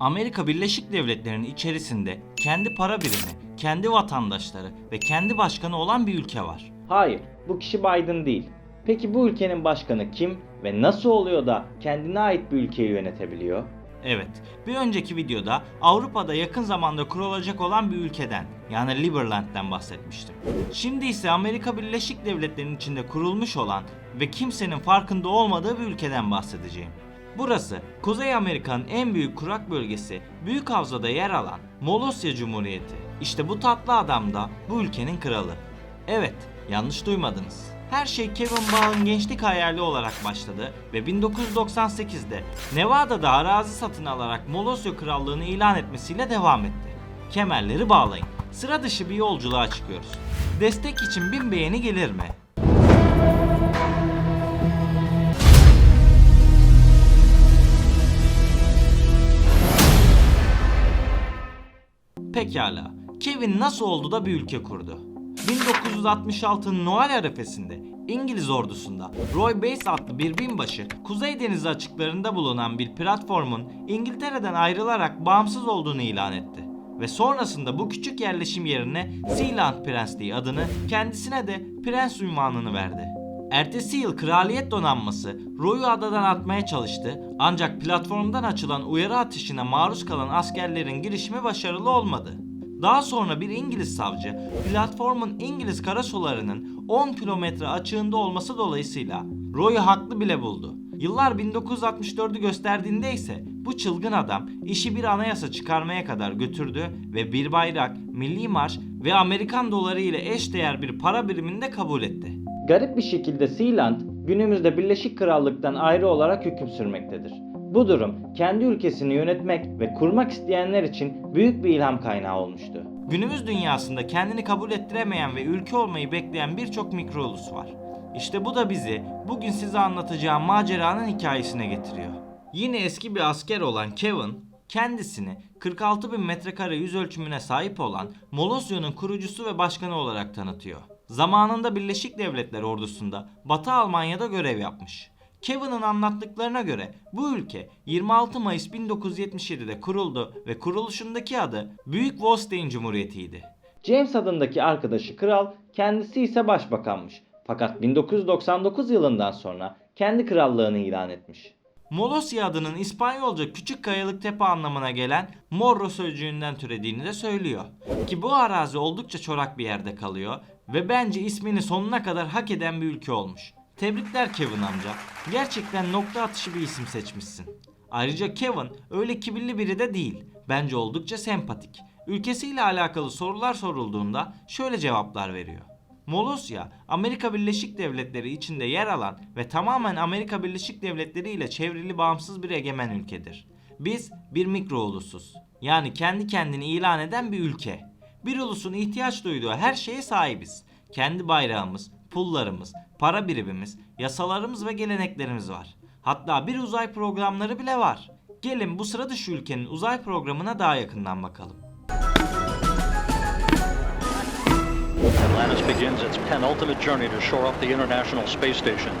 Amerika Birleşik Devletleri'nin içerisinde kendi para birimi, kendi vatandaşları ve kendi başkanı olan bir ülke var. Hayır, bu kişi Biden değil. Peki bu ülkenin başkanı kim ve nasıl oluyor da kendine ait bir ülkeyi yönetebiliyor? Evet, bir önceki videoda Avrupa'da yakın zamanda kurulacak olan bir ülkeden yani Liberland'den bahsetmiştim. Şimdi ise Amerika Birleşik Devletleri'nin içinde kurulmuş olan ve kimsenin farkında olmadığı bir ülkeden bahsedeceğim. Burası Kuzey Amerika'nın en büyük kurak bölgesi Büyük Havza'da yer alan Molosya Cumhuriyeti. İşte bu tatlı adam da bu ülkenin kralı. Evet, yanlış duymadınız. Her şey Kevin Ball'ın gençlik hayali olarak başladı ve 1998'de Nevada'da arazi satın alarak Molosya Krallığını ilan etmesiyle devam etti. Kemerleri bağlayın. Sıra dışı bir yolculuğa çıkıyoruz. Destek için bin beğeni gelir mi? Pekala, Kevin nasıl oldu da bir ülke kurdu? 1966'nın Noel arifesinde İngiliz ordusunda Roy Bates adlı bir binbaşı Kuzey Denizi açıklarında bulunan bir platformun İngiltere'den ayrılarak bağımsız olduğunu ilan etti. Ve sonrasında bu küçük yerleşim yerine Sealand Prensliği adını kendisine de prens unvanını verdi. Ertesi yıl kraliyet donanması Roy'u adadan atmaya çalıştı ancak platformdan açılan uyarı ateşine maruz kalan askerlerin girişimi başarılı olmadı. Daha sonra bir İngiliz savcı platformun İngiliz karasularının 10 kilometre açığında olması dolayısıyla Roy'u haklı bile buldu. Yıllar 1964'ü gösterdiğinde ise bu çılgın adam işi bir anayasa çıkarmaya kadar götürdü ve bir bayrak, milli marş ve Amerikan doları ile eşdeğer bir para birimini de kabul etti. Garip bir şekilde Sealand günümüzde Birleşik Krallık'tan ayrı olarak hüküm sürmektedir. Bu durum kendi ülkesini yönetmek ve kurmak isteyenler için büyük bir ilham kaynağı olmuştu. Günümüz dünyasında kendini kabul ettiremeyen ve ülke olmayı bekleyen birçok mikro ulus var. İşte bu da bizi bugün size anlatacağım maceranın hikayesine getiriyor. Yine eski bir asker olan Kevin, kendisini 46 bin metrekare yüz ölçümüne sahip olan Molosya'nın kurucusu ve başkanı olarak tanıtıyor. Zamanında Birleşik Devletler ordusunda Batı Almanya'da görev yapmış. Kevin'in anlattıklarına göre bu ülke 26 Mayıs 1977'de kuruldu ve kuruluşundaki adı Büyük Wolstein Cumhuriyeti'ydi. James adındaki arkadaşı kral, kendisi ise başbakanmış. Fakat 1999 yılından sonra kendi krallığını ilan etmiş. Molosya adının İspanyolca küçük kayalık tepe anlamına gelen Morro sözcüğünden türediğini de söylüyor. Ki bu arazi oldukça çorak bir yerde kalıyor ve bence ismini sonuna kadar hak eden bir ülke olmuş. Tebrikler Kevin amca. Gerçekten nokta atışı bir isim seçmişsin. Ayrıca Kevin öyle kibirli biri de değil. Bence oldukça sempatik. Ülkesiyle alakalı sorular sorulduğunda şöyle cevaplar veriyor. Molosya, Amerika Birleşik Devletleri içinde yer alan ve tamamen Amerika Birleşik Devletleri ile çevrili bağımsız bir egemen ülkedir. Biz bir mikro ulusuz. Yani kendi kendini ilan eden bir ülke. Bir ulusun ihtiyaç duyduğu her şeye sahibiz. Kendi bayrağımız, pullarımız, para birimimiz, yasalarımız ve geleneklerimiz var. Hatta bir uzay programları bile var. Gelin bu sıra dışı ülkenin uzay programına daha yakından bakalım. Atlantis begins its penultimate journey to shore up the International Space Station.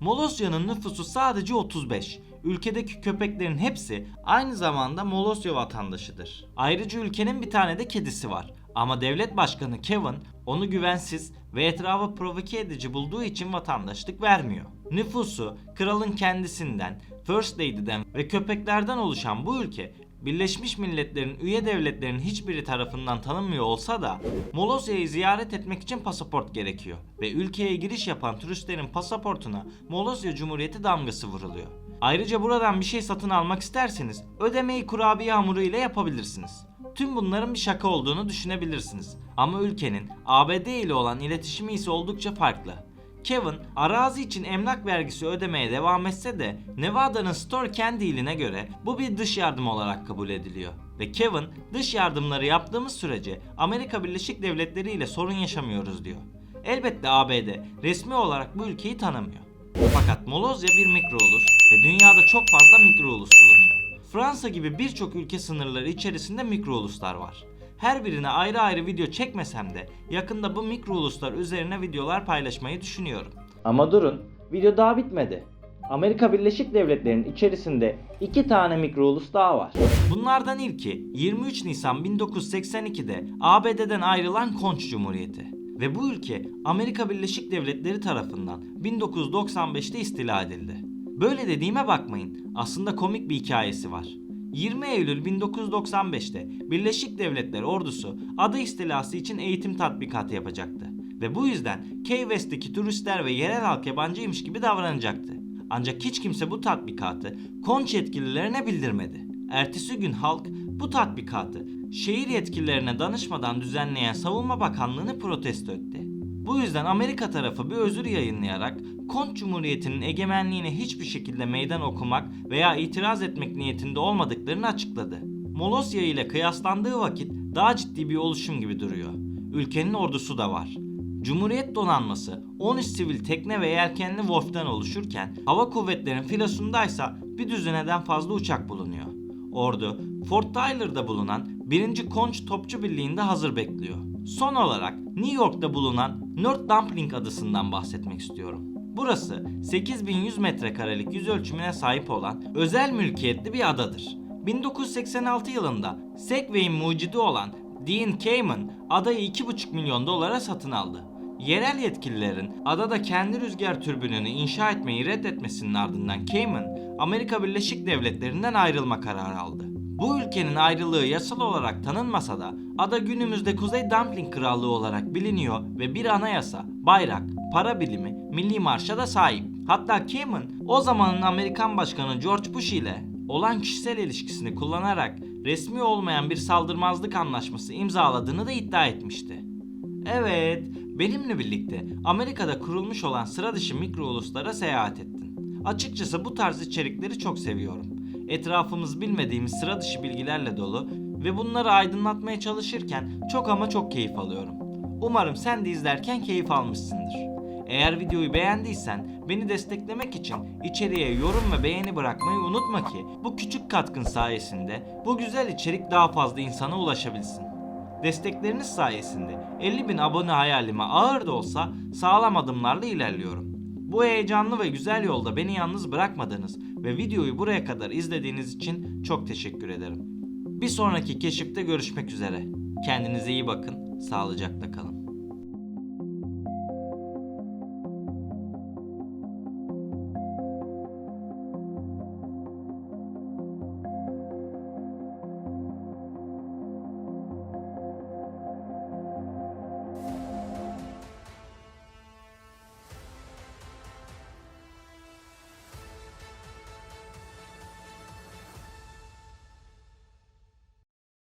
Molosya'nın nüfusu sadece 35. Ülkedeki köpeklerin hepsi aynı zamanda Molosya vatandaşıdır. Ayrıca ülkenin bir tane de kedisi var. Ama devlet başkanı Kevin onu güvensiz ve etrafı provoke edici bulduğu için vatandaşlık vermiyor. Nüfusu kralın kendisinden, First Lady'den ve köpeklerden oluşan bu ülke Birleşmiş Milletler'in üye devletlerinin hiçbiri tarafından tanınmıyor olsa da Molosya'yı ziyaret etmek için pasaport gerekiyor ve ülkeye giriş yapan turistlerin pasaportuna Molosya Cumhuriyeti damgası vuruluyor. Ayrıca buradan bir şey satın almak isterseniz ödemeyi kurabiye hamuru ile yapabilirsiniz. Tüm bunların bir şaka olduğunu düşünebilirsiniz. Ama ülkenin ABD ile olan iletişimi ise oldukça farklı. Kevin arazi için emlak vergisi ödemeye devam etse de Nevada'nın Store Candy iline göre bu bir dış yardım olarak kabul ediliyor. Ve Kevin dış yardımları yaptığımız sürece Amerika Birleşik Devletleri ile sorun yaşamıyoruz diyor. Elbette ABD resmi olarak bu ülkeyi tanımıyor. Fakat Molosya bir mikro ulus ve dünyada çok fazla mikro ulus bulunuyor. Fransa gibi birçok ülke sınırları içerisinde mikro uluslar var. Her birine ayrı ayrı video çekmesem de yakında bu mikro uluslar üzerine videolar paylaşmayı düşünüyorum. Ama durun, video daha bitmedi. Amerika Birleşik Devletleri'nin içerisinde iki tane mikroulus daha var. Bunlardan ilki 23 Nisan 1982'de ABD'den ayrılan Konç Cumhuriyeti. Ve bu ülke Amerika Birleşik Devletleri tarafından 1995'te istila edildi. Böyle dediğime bakmayın. Aslında komik bir hikayesi var. 20 Eylül 1995'te Birleşik Devletler ordusu ada istilası için eğitim tatbikatı yapacaktı. Ve bu yüzden Key West'teki turistler ve yerel halk yabancıymış gibi davranacaktı. Ancak hiç kimse bu tatbikatı konç yetkililerine bildirmedi. Ertesi gün halk bu tatbikatı şehir yetkililerine danışmadan düzenleyen Savunma Bakanlığı'nı protesto etti. Bu yüzden Amerika tarafı bir özür yayınlayarak Kont Cumhuriyeti'nin egemenliğine hiçbir şekilde meydan okumak veya itiraz etmek niyetinde olmadıklarını açıkladı. Molosya ile kıyaslandığı vakit daha ciddi bir oluşum gibi duruyor. Ülkenin ordusu da var. Cumhuriyet donanması 13 sivil tekne ve yelkenli Wolf'ten oluşurken hava kuvvetlerinin filosundaysa bir düzineden fazla uçak bulunuyor. Ordu Fort Tyler'da bulunan 1. Konç Topçu Birliği'nde hazır bekliyor. Son olarak New York'ta bulunan North Dumpling adasından bahsetmek istiyorum. Burası 8100 metrekarelik yüz ölçümüne sahip olan özel mülkiyetli bir adadır. 1986 yılında Segway'in mucidi olan Dean Kamen adayı 2,5 milyon dolara satın aldı. Yerel yetkililerin adada kendi rüzgar türbününü inşa etmeyi reddetmesinin ardından Cayman, Amerika Birleşik Devletleri'nden ayrılma kararı aldı. Bu ülkenin ayrılığı yasal olarak tanınmasa da ada günümüzde Kuzey Dumpling Krallığı olarak biliniyor ve bir anayasa, bayrak, para birimi, milli marşa da sahip. Hatta Cayman o zamanın Amerikan Başkanı George Bush ile olan kişisel ilişkisini kullanarak resmi olmayan bir saldırmazlık anlaşması imzaladığını da iddia etmişti. Evet, benimle birlikte Amerika'da kurulmuş olan sıra dışı mikro uluslara seyahat ettin. Açıkçası bu tarz içerikleri çok seviyorum. Etrafımız bilmediğimiz sıra dışı bilgilerle dolu ve bunları aydınlatmaya çalışırken çok ama çok keyif alıyorum. Umarım sen de izlerken keyif almışsındır. Eğer videoyu beğendiysen beni desteklemek için içeriye yorum ve beğeni bırakmayı unutma ki bu küçük katkın sayesinde bu güzel içerik daha fazla insana ulaşabilsin. Destekleriniz sayesinde 50 bin abone hayalime ağır da olsa sağlam adımlarla ilerliyorum. Bu heyecanlı ve güzel yolda beni yalnız bırakmadınız ve videoyu buraya kadar izlediğiniz için çok teşekkür ederim. Bir sonraki keşifte görüşmek üzere. Kendinize iyi bakın, sağlıcakla kalın.